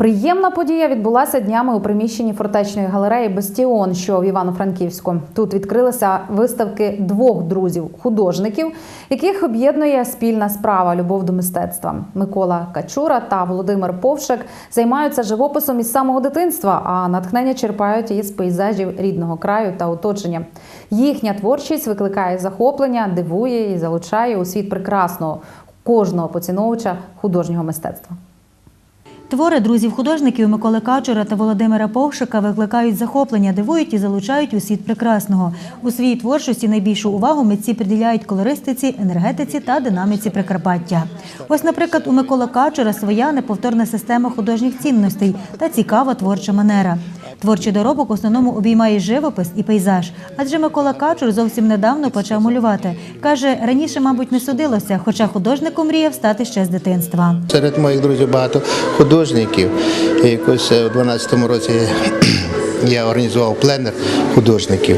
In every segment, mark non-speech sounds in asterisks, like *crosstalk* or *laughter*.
Приємна подія відбулася днями у приміщенні фортечної галереї Бастіон, що в Івано-Франківську. Тут відкрилися виставки двох друзів художників, яких об'єднує спільна справа любов до мистецтва. Микола Качура та Володимир Повшик займаються живописом із самого дитинства, а натхнення черпають із пейзажів рідного краю та оточення. Їхня творчість викликає захоплення, дивує і залучає у світ прекрасного кожного поціновувача художнього мистецтва. Твори друзів художників Миколи Качура та Володимира Повшика викликають захоплення, дивують і залучають у світ прекрасного. У своїй творчості найбільшу увагу митці приділяють колористиці, енергетиці та динаміці Прикарпаття. Ось, наприклад, у Миколи Качура своя неповторна система художніх цінностей та цікава творча манера. Творчий доробок в основному обіймає живопис і пейзаж, адже Микола Качур зовсім недавно почав малювати. Каже, раніше, мабуть, не судилося, хоча художником мріяв стати ще з дитинства. Серед моїх друзів багато художників. Якось е, у 12-му році *clears throat* я організував пленер художників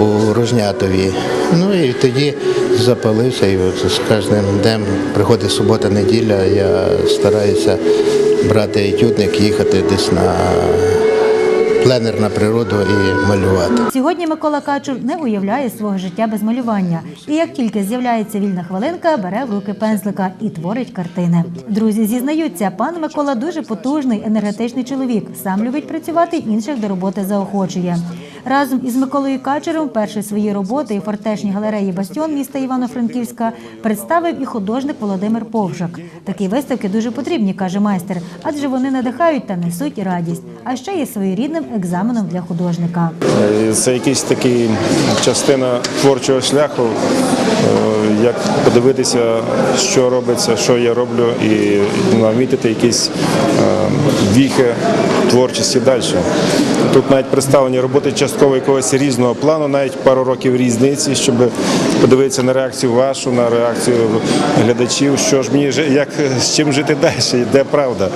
у Рожнятові. Ну і тоді запалився, і з кожним днем приходить субота, неділя, я стараюся брати етюдник, їхати десь на пленер на природу і малювати. Сьогодні Микола Качур не уявляє свого життя без малювання. І як тільки з'являється вільна хвилинка, бере в руки пензлика і творить картини. Друзі зізнаються, пан Микола дуже потужний, енергетичний чоловік. Сам любить працювати, інших до роботи заохочує. Разом із Миколою Качуром перші свої роботи у фортечній галереї Бастіон міста Івано-Франківська представив і художник Володимир Повшак. Такі виставки дуже потрібні, каже майстер, адже вони надихають та несуть радість, а ще є своєрідним екзаменом для художника. Е, Це якийсь такий частина творчого шляху, е, як подивитися, що робиться, що я роблю, і намітити якісь е, віхи творчості далі. Тут навіть представлені роботи частково якогось різного плану, навіть пару років різниці, щоб подивитися на реакцію вашу, на реакцію глядачів, що ж мені як з чим жити далі, де правда,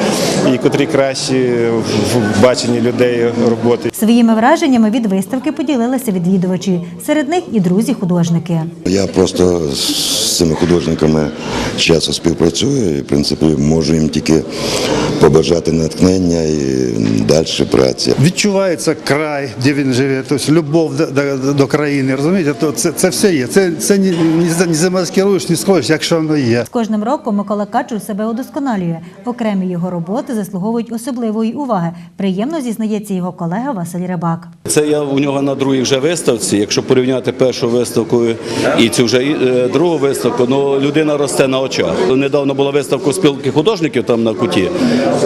і котрі кращі в баченні людей роботи. Своїми враженнями від виставки поділилися відвідувачі. Серед них і друзі-художники. Я просто з цими художниками часто співпрацюю і, в принципі, можу їм тільки побажати натхнення і далі праці. відчувається край, де він живе, тобто любов до, до, до країни. Розумієте, то це, це все є. Це, це ні, ні, за- ні замаскируєш, ні сховиш, якщо воно є. З кожним роком Микола Качур себе удосконалює. Окремі його роботи заслуговують особливої уваги. Приємно зізнається його колега Василь Рибак. Це я у нього на другій вже виставці. Якщо порівняти першу виставку і цю вже е, другу виставку, ну людина росте на очах. Недавно була виставка спілки художників там на куті.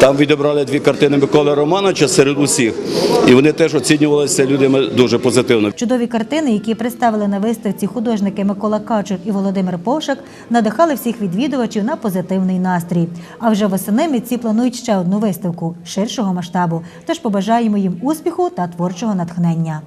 Там відібрали дві картини Миколи Романовича серед усіх, і вони теж оцінювалися людьми дуже позитивно. Чудові картини, які представили на виставці художники Микола Качур і Володимир Повшак, надихали всіх відвідувачів на позитивний настрій. А вже восени митці планують ще одну виставку ширшого масштабу. Тож побажаємо їм успіху та творчого натхнення.